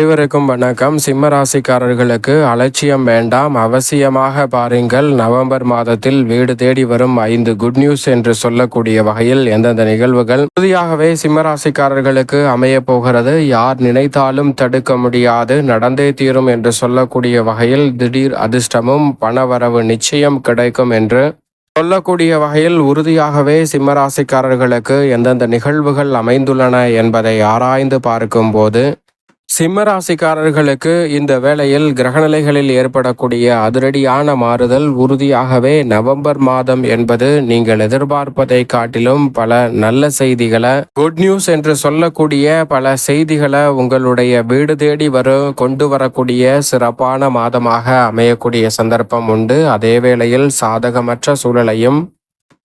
அனைவருக்கும் வணக்கம். சிம்ம ராசிக்காரர்களுக்கு அலட்சியம் வேண்டாம். அவசியமாக பாருங்கள் நவம்பர் மாதத்தில் வீடு தேடி வரும் ஐந்து குட் நியூஸ் என்று சொல்லக்கூடிய வகையில் எந்தெந்த நிகழ்வுகள்? உறுதியாகவே சிம்ம ராசிக்காரர்களுக்கு அமைய போகிறது. யார் நினைத்தாலும் தடுக்க முடியாது நடந்தே தீரும் என்று சொல்லக்கூடிய வகையில் திடீர் அதிர்ஷ்டமும் பணவரவு நிச்சயம் கிடைக்கும் என்று சொல்லக்கூடிய வகையில் உறுதியாகவே சிம்மராசிக்காரர்களுக்கு எந்தெந்த நிகழ்வுகள் அமைந்துள்ளன என்பதை ஆராய்ந்து பார்க்கும்போது சிம்மராசிக்காரர்களுக்கு இந்த வேளையில் கிரகநிலைகளில் ஏற்படக்கூடிய அதிரடியான மாறுதல் உறுதியாகவே நவம்பர் மாதம் என்பது நீங்கள் எதிர்பார்ப்பதை காட்டிலும் பல நல்ல செய்திகளை குட் நியூஸ் என்று சொல்லக்கூடிய பல செய்திகளை உங்களுடைய வீடு தேடி வரும் கொண்டு வரக்கூடிய சிறப்பான மாதமாக அமையக்கூடிய சந்தர்ப்பம் உண்டு. அதே வேளையில் சாதகமற்ற சூழலையும்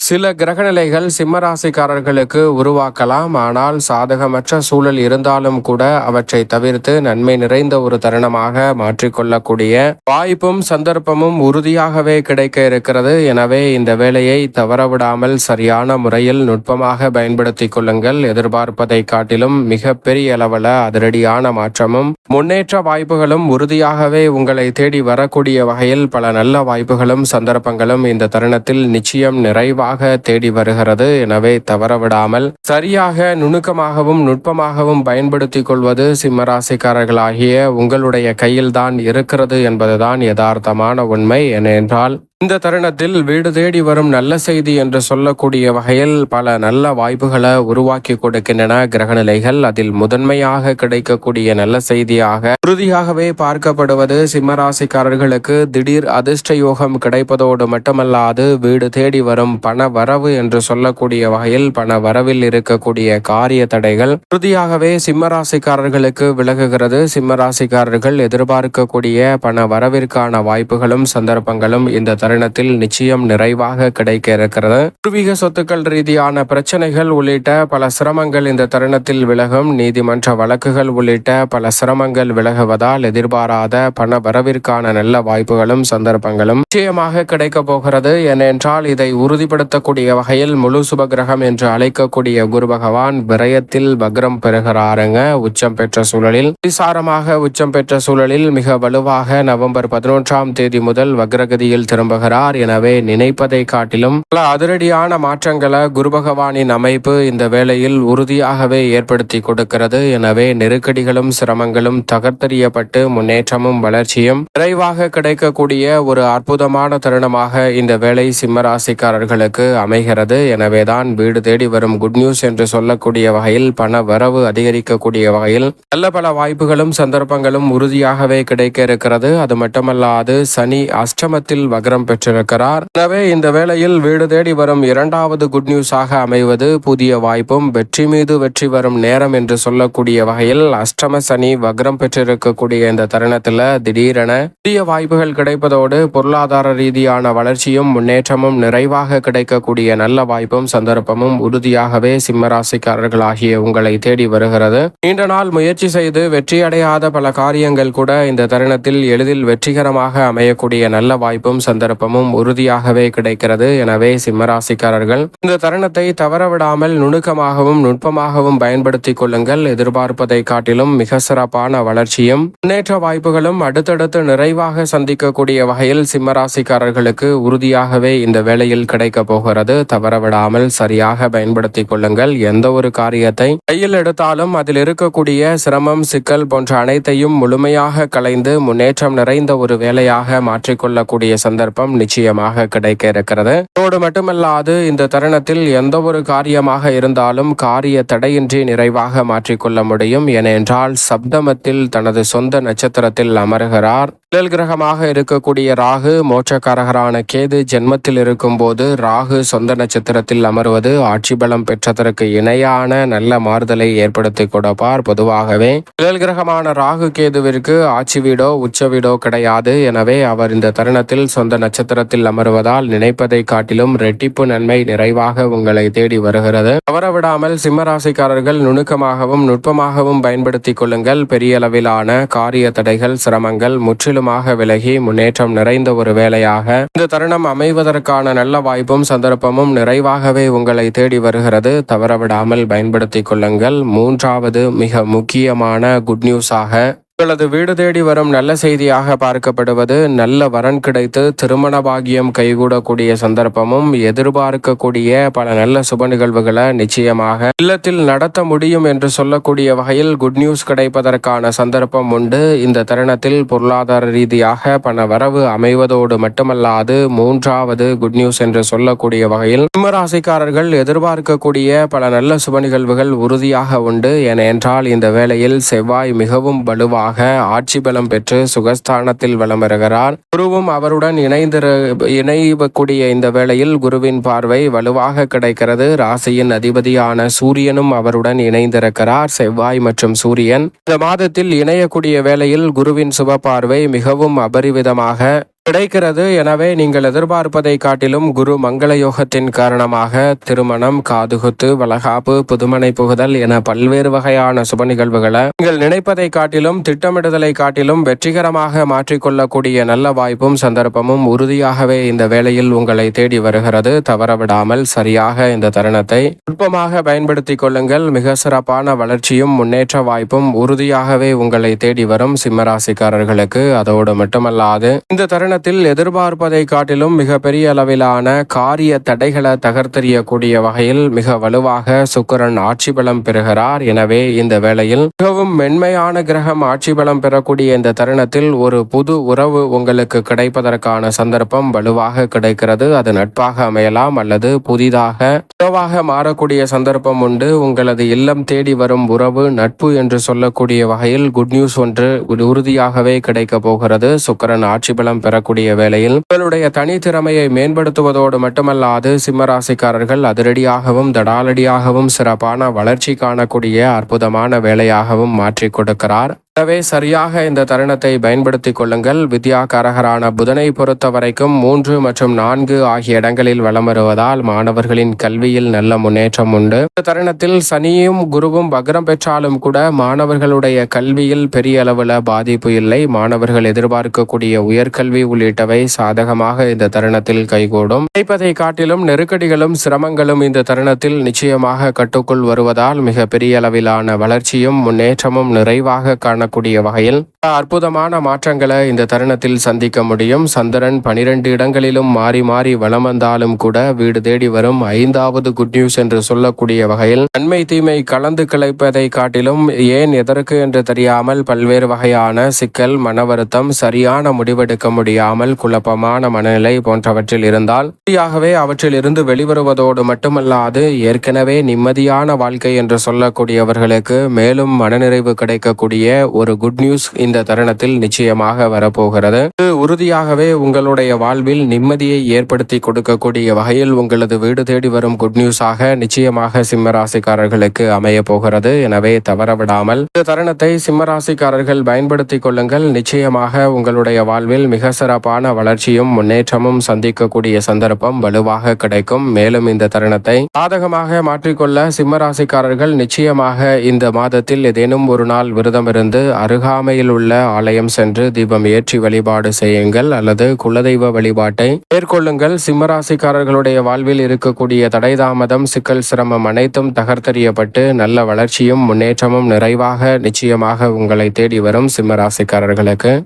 சில கிரகநிலைகள் சிம்மராசிக்காரர்களுக்கு உருவாக்கலாம். ஆனால் சாதகமற்ற சூழல் இருந்தாலும் கூட அவற்றை தவிர்த்து நன்மை நிறைந்த ஒரு தருணமாக மாற்றிக்கொள்ளக்கூடிய வாய்ப்பும் சந்தர்ப்பமும் உறுதியாகவே கிடைக்க இருக்கிறது. எனவே இந்த வேலையை தவறவிடாமல் சரியான முறையில் நுட்பமாக பயன்படுத்திக் கொள்ளுங்கள். எதிர்பார்ப்பதை காட்டிலும் மிக பெரிய அளவில் அதிரடியான மாற்றமும் முன்னேற்ற வாய்ப்புகளும் உறுதியாகவே உங்களை தேடி வரக்கூடிய வகையில் பல நல்ல வாய்ப்புகளும் சந்தர்ப்பங்களும் இந்த தருணத்தில் நிச்சயம் நிறைவாக தேடி வருகிறது. எனவே தவறவிடாமல் சரியாக நுணுக்கமாகவும் நுட்பமாகவும் பயன்படுத்திக் கொள்வது சிம்மராசிக்காரர்களாகிய உங்களுடைய கையில்தான் இருக்கிறது என்பதுதான் யதார்த்தமான உண்மை. ஏனென்றால் இந்த தருணத்தில் வீடு தேடி வரும் நல்ல செய்தி என்று சொல்லக்கூடிய வகையில் பல நல்ல வாய்ப்புகளை உருவாக்கி கொடுக்கின்றன கிரகநிலைகள். அதில் முதன்மையாக கிடைக்கக்கூடிய நல்ல செய்தியாக உறுதியாகவே பார்க்கப்படுவது சிம்மராசிக்காரர்களுக்கு திடீர் அதிர்ஷ்ட யோகம் கிடைப்பதோடு மட்டுமல்லாது வீடு தேடி வரும் பண வரவு என்று சொல்லக்கூடிய வகையில் பண வரவில் இருக்கக்கூடிய காரிய தடைகள் உறுதியாகவே சிம்மராசிக்காரர்களுக்கு விலகுகிறது. சிம்மராசிக்காரர்கள் எதிர்பார்க்கக்கூடிய பண வரவிற்கான வாய்ப்புகளும் சந்தர்ப்பங்களும் இந்த தருணத்தில் நிச்சயம் நிறைவாக கிடைக்க இருக்கிறது பூர்வீக சொத்துக்கள் ரீதியான பிரச்சனைகள் உள்ளிட்ட பல சிரமங்கள் இந்த தருணத்தில் விலகும். நீதிமன்ற வழக்குகள் உள்ளிட்ட பல சிரமங்கள் விலகுவதால் எதிர்பாராத பண வரவிற்கான நல்ல வாய்ப்புகளும் சந்தர்ப்பங்களும் நிச்சயமாக கிடைக்க போகிறது. ஏனென்றால் இதை உறுதிப்படுத்தக்கூடிய வகையில் முழு சுபகிரகம் என்று அழைக்கக்கூடிய குரு பகவான் விரயத்தில் வக்ரம் பெறுகிறாருங்க. உச்சம் பெற்ற சூழலில் விசாரமாக உச்சம் பெற்ற சூழலில் மிக வலுவாக நவம்பர் பதினொன்றாம் தேதி முதல் வக்ரகதியில் திரும்புகிறார். எனவே நினைப்பதை காட்டிலும் பல அதிரடியான மாற்றங்களை குரு பகவானின் அமைப்பு இந்த வேளையில் உறுதியாகவே ஏற்படுத்தி கொடுக்கிறது. எனவே நெருக்கடிகளும் சிரமங்களும் தகர்த்தறியப்பட்டு முன்னேற்றமும் வளர்ச்சியும் விரைவாக கிடைக்கக்கூடிய ஒரு அற்புதமான தருணமாக இந்த வேலை சிம்மராசிக்காரர்களுக்கு அமைகிறது. எனவேதான் வீடு தேடி வரும் குட் நியூஸ் என்று சொல்லக்கூடிய வகையில் பண வரவு அதிகரிக்கக்கூடிய வகையில் நல்ல பல வாய்ப்புகளும் சந்தர்ப்பங்களும் உறுதியாகவே கிடைக்க இருக்கிறது. அது மட்டுமல்லாது சனி அஷ்டமத்தில் வக்ரம் பெற்றிருக்கிறார். எனவே இந்த வேளையில் வீடு தேடி வரும் இரண்டாவது குட் நியூஸாக அமைவது புதிய வாய்ப்பும் வெற்றி மீது வெற்றி வரும் நேரம் என்று சொல்லக்கூடிய வகையில் அஷ்டம சனி வக்ரம் பெற்றிருக்கக்கூடிய இந்த தருணத்தில் திடீரென புதிய வாய்ப்புகள் கிடைப்பதோடு பொருளாதார ரீதியான வளர்ச்சியும் முன்னேற்றமும் நிறைவாக கிடைக்கக்கூடிய நல்ல வாய்ப்பும் சந்தர்ப்பமும் உறுதியாகவே சிம்மராசிக்காரர்களாகிய உங்களை தேடி வருகிறது. நீண்ட நாள் முயற்சி செய்து வெற்றியடையாத பல காரியங்கள் கூட இந்த தருணத்தில் எளிதில் வெற்றிகரமாக அமையக்கூடிய நல்ல வாய்ப்பும் சந்தர்ப்பம் சந்தர்ப்பமும் உறுதியாகவே கிடைக்கிறது. எனவே சிம்மராசிக்காரர்கள் இந்த தருணத்தை தவறவிடாமல் நுணுக்கமாகவும் நுட்பமாகவும் பயன்படுத்திக் கொள்ளுங்கள். எதிர்பார்ப்பதை காட்டிலும் மிக சிறப்பான வளர்ச்சியும் முன்னேற்ற வாய்ப்புகளும் அடுத்தடுத்து நிறைவாக சந்திக்கக்கூடிய வகையில் சிம்மராசிக்காரர்களுக்கு உறுதியாகவே இந்த வேளையில் கிடைக்க போகிறது. தவறவிடாமல் சரியாக பயன்படுத்திக் கொள்ளுங்கள். எந்த ஒரு காரியத்தை கையில் எடுத்தாலும் அதில் இருக்கக்கூடிய சிரமம் சிக்கல் போன்ற அனைத்தையும் முழுமையாக கலைந்து முன்னேற்றம் நிறைந்த ஒரு வேலையாக மாற்றிக்கொள்ளக்கூடிய சந்தர்ப்பம் நிச்சயமாக கிடைக்க இருக்கிறது. அதோடு மட்டுமல்லாது இந்த தருணத்தில் எந்த ஒரு காரியமாக இருந்தாலும் காரிய தடையின்றி நிறைவாக மாற்றிக்கொள்ள முடியும். ஏனென்றால் சப்தமத்தில் தனது சொந்த நட்சத்திரத்தில் அமர்கிறார். நிழல் கிரகமாக இருக்கக்கூடிய ராகு மோட்சக்காரகரான கேது ஜென்மத்தில் இருக்கும்போது ராகு சொந்த நட்சத்திரத்தில் அமர்வது ஆட்சி பலம் பெற்றதற்கு இணையான நல்ல மாறுதலை ஏற்படுத்தி கொடுப்பார். பொதுவாகவே நிழல் கிரகமான ராகு கேதுவிற்கு ஆட்சி வீடோ உச்ச வீடோ கிடையாது. எனவே அவர் இந்த தருணத்தில் சொந்த நட்சத்திரத்தில் அமர்வதால் நினைப்பதை காட்டிலும் ரெட்டிப்பு நன்மை நிறைவாக உங்களை தேடி வருகிறது. தவறவிடாமல் சிம்மராசிக்காரர்கள் நுணுக்கமாகவும் நுட்பமாகவும் பயன்படுத்திக் கொள்ளுங்கள். பெரிய அளவிலான காரிய தடைகள் சிரமங்கள் முற்றிலுமாக விலகி முன்னேற்றம் நிறைந்த ஒரு வேலையாக இந்த தருணம் அமைவதற்கான நல்ல வாய்ப்பும் சந்தர்ப்பமும் நிறைவாகவே உங்களை தேடி வருகிறது. தவறவிடாமல் பயன்படுத்திக் கொள்ளுங்கள். மூன்றாவது மிக முக்கியமான குட் நியூஸாக உங்களது வீடு தேடி வரும் நல்ல செய்தியாக பார்க்கப்படுவது நல்ல வரன் கிடைத்து திருமண பாகியம் கைகூடக்கூடிய சந்தர்ப்பமும் எதிர்பார்க்கக்கூடிய பல நல்ல சுப நிகழ்வுகளை நிச்சயமாக இல்லத்தில் நடத்த முடியும் என்று சொல்லக்கூடிய வகையில் குட் நியூஸ் கிடைப்பதற்கான சந்தர்ப்பம் உண்டு. இந்த தருணத்தில் பொருளாதார ரீதியாக பண வரவு அமைவதோடு மட்டுமல்லாது மூன்றாவது குட் நியூஸ் என்று சொல்லக்கூடிய வகையில் சிம்மராசிக்காரர்கள் எதிர்பார்க்கக்கூடிய பல நல்ல சுப நிகழ்வுகள் உறுதியாக உண்டு. ஏனென்றால் இந்த வேளையில் செவ்வாய் மிகவும் வலுவாக ஆட்சி பலம் பெற்று சுகஸ்தானத்தில் வலம் வருகிறார். குருவும் அவருடன் இணைந்திரு இணையக்கூடிய இந்த வேளையில் குருவின் பார்வை வலுவாக கிடைக்கிறது. ராசியின் அதிபதியான சூரியனும் அவருடன் இணைந்திருக்கிறார். செவ்வாய் மற்றும் சூரியன். இந்த மாதத்தில் இணையக்கூடிய வேளையில் குருவின் சுப பார்வை மிகவும் அபரிவிதமாக கிடைக்கிறது. எனவே நீங்கள் எதிர்பார்ப்பதை காட்டிலும் குரு மங்கள யோகத்தின் காரணமாக திருமணம் காதுகுத்து வளகாப்பு புதுமனை புகுதல் என பல்வேறு வகையான சுப நிகழ்வுகளை நீங்கள் நினைப்பதை காட்டிலும் திட்டமிடுதலை காட்டிலும் வெற்றிகரமாக மாற்றிக்கொள்ளக்கூடிய நல்ல வாய்ப்பும் சந்தர்ப்பமும் உறுதியாகவே இந்த வேளையில் உங்களை தேடி வருகிறது. தவறவிடாமல் சரியாக இந்த தருணத்தை நுட்பமாக பயன்படுத்திக் கொள்ளுங்கள். மிக சிறப்பான வளர்ச்சியும் முன்னேற்ற வாய்ப்பும் உறுதியாகவே உங்களை தேடி வரும் சிம்மராசிக்காரர்களுக்கு அதோடு மட்டுமல்லாது இந்த தருணத்தில் எதிர்பார்ப்பதை காட்டிலும் மிக பெரிய அளவிலான காரிய தடைகளை தகர்த்தெறியக்கூடிய வகையில் மிக வலுவாக சுக்கிரன் ஆட்சி பலம் பெறுகிறார். எனவே இந்த வேளையில் மிகவும் மென்மையான கிரகம் ஆட்சி பலம் பெறக்கூடிய இந்த தருணத்தில் ஒரு புது உறவு உங்களுக்கு கிடைப்பதற்கான சந்தர்ப்பம் வலுவாக கிடைக்கிறது. அது நட்பாக அமையலாம் அல்லது புதிதாக உறவாக மாறக்கூடிய சந்தர்ப்பம் உண்டு. உங்களது இல்லம் தேடி வரும் உறவு நட்பு என்று சொல்லக்கூடிய வகையில் குட் நியூஸ் ஒன்று உறுதியாகவே கிடைக்க போகிறது. சுக்கரன் ஆட்சி பலம் பெறக்கூடிய வேளையில் உங்களுடைய தனித்திறமையை மேம்படுத்துவதோடு மட்டுமல்லாது சிம்மராசிக்காரர்கள் அதிரடியாகவும் தடாலடியாகவும் சிறப்பான வளர்ச்சி காணக்கூடிய அற்புதமான வேலையாகவும் மாற்றிக் கொடுக்கிறார். எனவே சரியாக இந்த தருணத்தை பயன்படுத்திக் கொள்ளுங்கள். வித்யாகாரகரான புதனை பொறுத்த வரைக்கும் மூன்று மற்றும் நான்கு ஆகிய இடங்களில் வலம் வருவதால் மாணவர்களின் கல்வியில் நல்ல முன்னேற்றம் உண்டு. இந்த தருணத்தில் சனியும் குருவும் வக்ரம் பெற்றாலும் கூட மாணவர்களுடைய கல்வியில் பெரிய அளவுல பாதிப்பு இல்லை. மாணவர்கள் எதிர்பார்க்கக்கூடிய உயர்கல்வி உள்ளிட்டவை சாதகமாக இந்த தருணத்தில் கைகூடும். நினைப்பதை காட்டிலும் நெருக்கடிகளும் சிரமங்களும் இந்த தருணத்தில் நிச்சயமாக கட்டுக்குள் வருவதால் மிக பெரிய அளவிலான வளர்ச்சியும் முன்னேற்றமும் நிறைவாக காண காணக்கூடிய வகையில் அற்புதமான மாற்றங்களை இந்த தருணத்தில் சந்திக்க முடியும். சந்திரன் பனிரெண்டு இடங்களிலும் மாறி மாறி வளம் வந்தாலும் கூட வீடு தேடி வரும் ஐந்தாவது குட் நியூஸ் என்று சொல்லக்கூடிய வகையில் நன்மை தீமை கலந்து கிளைப்பதை காட்டிலும் ஏன் எதற்கு என்று தெரியாமல் பல்வேறு வகையான சிக்கல் மன வருத்தம் சரியான முடிவெடுக்க முடியாமல் குழப்பமான மனநிலை போன்றவற்றில் இருந்தால் சரியாகவே அவற்றில் இருந்து வெளிவருவதோடு மட்டுமல்லாது ஏற்கனவே நிம்மதியான வாழ்க்கை என்று சொல்லக்கூடியவர்களுக்கு மேலும் மனநிறைவு கிடைக்கக்கூடிய ஒரு குட் நியூஸ் இந்த தருணத்தில் நிச்சயமாக வரப்போகிறது. உறுதியாகவே உங்களுடைய வாழ்வில் நிம்மதியை ஏற்படுத்தி கொடுக்கக்கூடிய வகையில் உங்களது வீடு தேடி வரும் குட் நியூஸாக நிச்சயமாக சிம்மராசிக்காரர்களுக்கு அமைய போகிறது. எனவே தவறவிடாமல் இந்த தருணத்தை சிம்மராசிக்காரர்கள் பயன்படுத்திக் கொள்ளுங்கள். நிச்சயமாக உங்களுடைய வாழ்வில் மிக சிறப்பான வளர்ச்சியும் முன்னேற்றமும் சந்திக்கக்கூடிய சந்தர்ப்பம் வலுவாக கிடைக்கும். மேலும் இந்த தருணத்தை சாதகமாக மாற்றிக்கொள்ள சிம்மராசிக்காரர்கள் நிச்சயமாக இந்த மாதத்தில் ஏதேனும் ஒரு நாள் விரதம் இருந்து அருகாமையில் உள்ள ஆலயம் சென்று தீபம் ஏற்றி வழிபாடு செய்யுங்கள் அல்லது குலதெய்வ வழிபாட்டை மேற்கொள்ளுங்கள். சிம்மராசிக்காரர்களுடைய வாழ்வில் இருக்கக்கூடிய தடை தாமதம் சிக்கல் சிரமம் அனைத்தும் தகர்த்தெறியப்பட்டு நல்ல வளர்ச்சியும் முன்னேற்றமும் நிறைவாக நிச்சயமாக உங்களை தேடி வரும் சிம்மராசிக்காரர்களுக்கு.